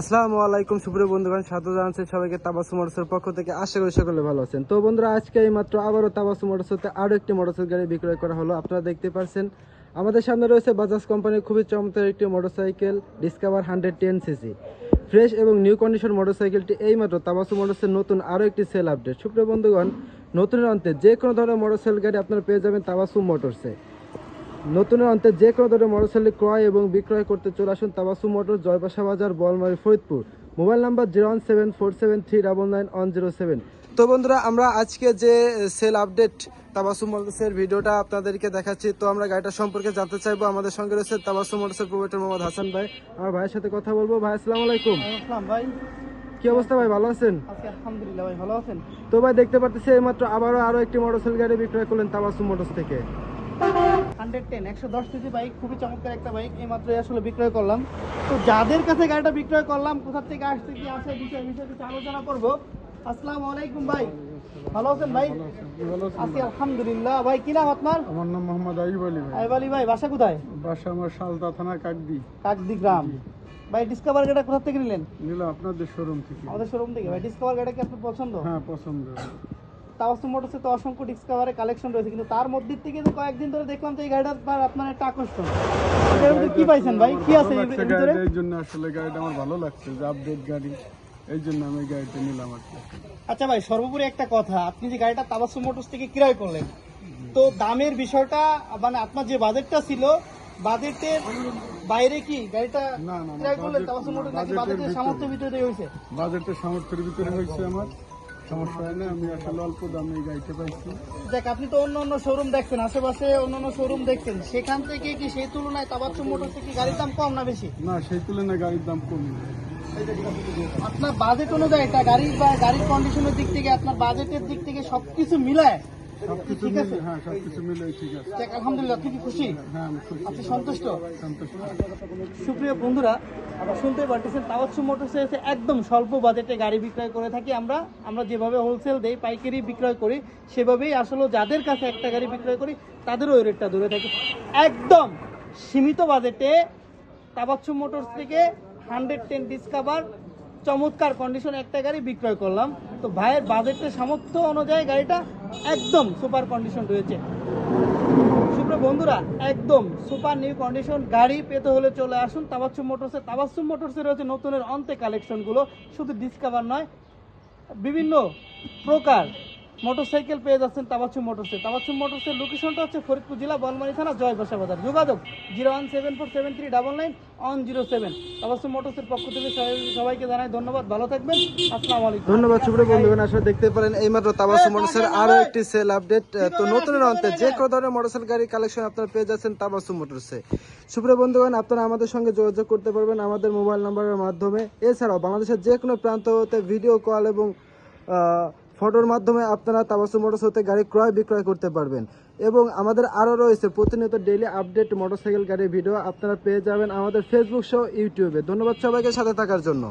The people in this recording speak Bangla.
আসসালামু আলাইকুম, সুপ্রিয় বন্ধুগণ, স্বাগত জানাচ্ছি সবাইকে তাবাসু মোটরসের পক্ষ থেকে। আশা করি সকলে ভালো আছেন। তো বন্ধুরা, আজকে এই মাত্র আবারও তাবাসু মোটরসতে আরও একটি মোটরসাইকেল গাড়ি বিক্রয় করা হলো। আপনারা দেখতে পাচ্ছেন আমাদের সামনে রয়েছে বাজাজ কোম্পানির খুবই চমৎকার একটি motorcycle Discover hundred ten CC fresh এবং নিউ কন্ডিশন মোটরসাইকেলটি এই মাত্র তাবাসু মোটরসের নতুন আরও একটি সেল আপডেট সুপ্রিয় বন্ধুগণ, নতুনের অন্তে যে কোনো ধরনের মোটরসাইকেল গাড়ি আপনারা পেয়ে যাবেন তাবাসু মোটরসে নতুনের অন্তে যে কোনো ধরনের মোটরসাইকেল ক্রয় এবং বিক্রয় করতে চলে আসুন Tabasu motor Joybasa Bazar Bolmari Faridpur. Mobile number zero one seven four seven three double nine one zero seven. তো বন্ধুরা আমরা আজকে যে সেল আপডেট তাবাসু মোটরসের ভিডিওটা আপনাদেরকে দেখাচ্ছি তো আমরা গাড়িটা সম্পর্কে জানতে চাইব। আমাদের সঙ্গে রয়েছে তাবাসু মোটরসের প্রোভাইডার মোহাম্মদ হাসান ভাই। আমার ভাইয়ের সাথে কথা বলব। ভাই আসসালামু আলাইকুম। ভাই। কি অবস্থা ভাই ভালো আছেন? আলহামদুলিল্লাহ ভাই ভালো আছেন? তো ভাই দেখতে পাচ্ছি এইমাত্র আবারও আরও একটি মোটরসাইকেল গাড়ি বিক্রয় করলেন তাবাসু মোটরস থেকে। হান্ড্রেড টেন একশো দশ কেজি বাইক খুবই চমৎকার একটা বাইক এই মাত্র আসলে বিক্রয় করলাম। তো যাদের কাছে গাড়িটা বিক্রয় করলাম কোথা থেকে আসছে কি আসে বিষয় বিষয়ে কিছু আলোচনা করব। আসসালামু আলাইকুম ভাই। ভালো আছেন ভাই? আলহামদুলিল্লাহ। ভাই কি নাম আপনার? আমার নাম মোহাম্মদ আইব আলী ভাই। আইব আলী ভাই বাসা কোথায়? বাসা আমার শালদা থানা কাকদি কাকদি গ্রাম। ভাই ডিসকভার গাড়িটা কোথা থেকে নিলেন? নিলাম আপনাদের শোরুম থেকে। আমাদের শোরুম থেকে। ভাই ডিসকভার গাড়িটা কি আপনার পছন্দ? হ্যাঁ পছন্দ। তাওয়াসু মোটরসে তো অসংখ্য ডিসকভারের কালেকশন রয়েছে কিন্তু তার মধ্যে থেকে যে কয়েকদিন ধরে দেখলাম যে এই গাড়িটা আপনার একটা আকর্ষণ। কি পাইছেন ভাই? কি আছে এর জন্য আসলে গাড়িটা আমার ভালো লাগছে যে আপডেট গাড়ি। এই জন্য আমি গাড়িটা নিলাম আর আচ্ছা ভাই সর্বোপরি একটা কথা আপনি যে গাড়িটা তাবাসু মোটরস থেকে ক্রয় করলেন তো দামের বিষয়টা মানে আপনার যে বাজেটটা ছিল বাজেটের বাইরে কি গাড়িটা না, না, ক্রয় করলেন? তাবাসু মোটরস নাকি বাজেটের। সামর্থ্যের ভিতরে হয়েছে? বাজেটের সামর্থ্যের ভিতরে হয়েছে আমার। সমস্যা হয় না আমি আসলে অল্প দামে গাইতে পাইছি দেখ আপনি তো অন্য অন্য শোরুম দেখছেন আশেপাশে অন্য অন্য শোরুম দেখছেন। সেখান থেকে কি সেই তুলনায় তাবাসু মোটর থেকে গাড়ির দাম কম না বেশি? না সেই তুলনায় গাড়ির দাম কম আপনার বাজেট অনুযায়ী এটা গাড়ির বা গাড়ির কন্ডিশনের দিক থেকে আপনার বাজেটের দিক থেকে সবকিছু মিলায় সবকিছু ঠিক আছে। মিলে হ্যাঁ সবকিছু মিলে ঠিক আছে। আলহামদুলিল্লাহ আপনি কি খুশি? হ্যাঁ আমি খুশি। আপনি সন্তুষ্ট? সন্তুষ্ট। সুপ্রিয় বন্ধুরা আপনারা শুনতে পারতেছেন তাওয়াচ্ছু মোটরসে একদম স্বল্প বাজেটে গাড়ি বিক্রয় করে থাকি আমরা। আমরা যেভাবে হোলসেল দেই পাইকারি বিক্রয় করি সেভাবেই আসলে যাদের কাছে একটা গাড়ি বিক্রয় করি তাদেরও ওই রেটটা ধরে থাকি। একদম সীমিত বাজেটে তাবাচ্ছু মোটরস থেকে হান্ড্রেড টেন ডিসকাভার চমৎকার কন্ডিশনে একটা গাড়ি বিক্রয় করলাম। তো ভাইয়ের বাজেটের সামর্থ্য অনুযায়ী গাড়িটা একদম সুপার কন্ডিশন রয়েছে। সুপ্রিয় বন্ধুরা, একদম সুপার নিউ কন্ডিশন গাড়ি পেতে হলে চলে আসুন। তাবাসুম মোটরসে তাবাসুম মোটরসে রয়েছে নতুনের অন্তে কালেকশনগুলো শুধু ডিসকাভার নয়, বিভিন্ন প্রকার মোটরসাইকেল পেয়ে যাচ্ছেন তাবাচ্ছুম মোটরসে। তাবাচ্ছুম মোটরসের লোকেশনটা হচ্ছে ফরিদপুর জেলা বলমারি থানা জয় জয়বাসা বাজার। যোগাযোগ zero one seven four seven three double nine one zero seven Tabassum মোটরসের পক্ষ থেকে সবাই- সবাইকে জানাই ধন্যবাদ ভালো থাকবেন আসসালামু আলাইকুম। ধন্যবাদ সুপ্রিয় বন্ধুগণ আসলে দেখতে পারেন এইমাত্র তাবাসু মোটরসের আরও একটি সেল আপডেট তো নতুনের অন্তে যে কোনো ধরনের মোটরসাইকেল গাড়ি কালেকশন আপনারা পেয়ে যাচ্ছেন তাবাসু মোটরসে। সুপ্রিয় বন্ধুগণ আপনারা আমাদের সঙ্গে যোগাযোগ করতে পারবেন আমাদের মোবাইল নাম্বারের মাধ্যমে। এছাড়াও বাংলাদেশের যে কোনো প্রান্ত হতে ভিডিও কল এবং ফটোর মাধ্যমে আপনারা তাবাসু মোটরস হতে গাড়ি ক্রয় বিক্রয় করতে পারবেন। এবং আমাদের আরও রয়েছে প্রতিনিয়ত ডেইলি আপডেট মোটরসাইকেল গাড়ির ভিডিও আপনারা পেয়ে যাবেন আমাদের ফেসবুক সহ ইউটিউবে ধন্যবাদ সবাইকে সাথে থাকার জন্য।